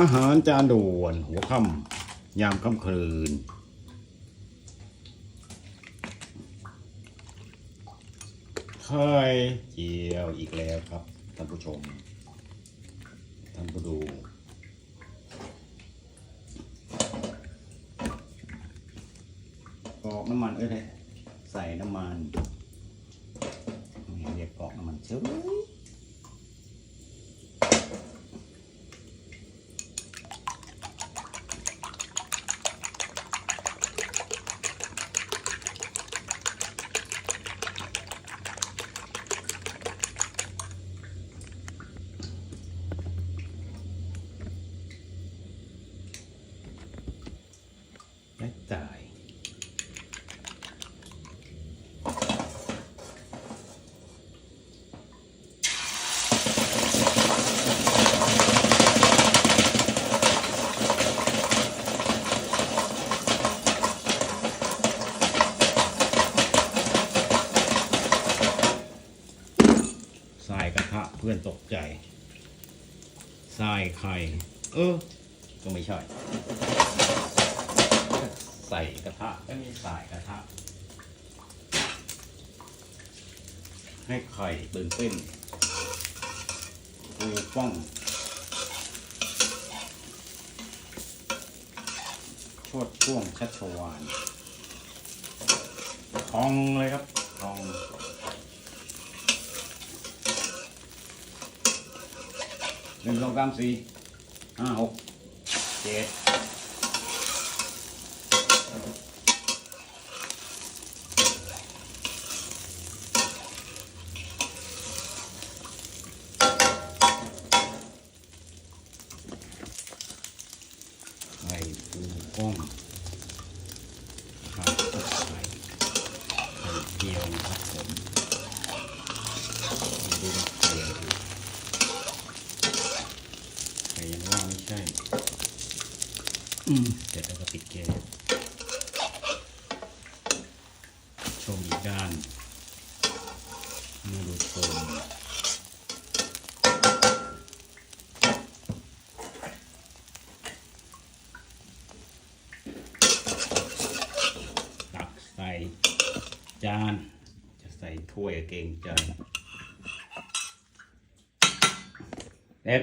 อาหารจานด่วนหัวค่ำยามค่ำคืน ไข่เจียวอีกแล้วครับ ท่านผู้ชม ท่านผู้ดู กรอกน้ำมันเอ้ยใส่น้ำมันนี่เรียกกรอกน้ำมันเฉย และจ่ายใส่กระทะเพื่อนตกใจใส่ไข่ เออ ก็ไม่ใช่ ใส่กระทะก็มีใส่กระทะ ให้ไข่ตื่นเต้นฟูฟ่องชดช่วงชัชวานทองเลยครับทองหนึ่งสองสามสี่ห้าหกเจ็ดไข่ ปูก้มไข่ตกไข่ไข่เจียวนะครับผมดูไข่ดูแต่ยังว่าไม่ใช่ อืมเสร็จแล้วก็ปิดเก๊สชมอีกด้าชมตักใส่ จาน จะใส่ถ้วยเก่งใจเด็ด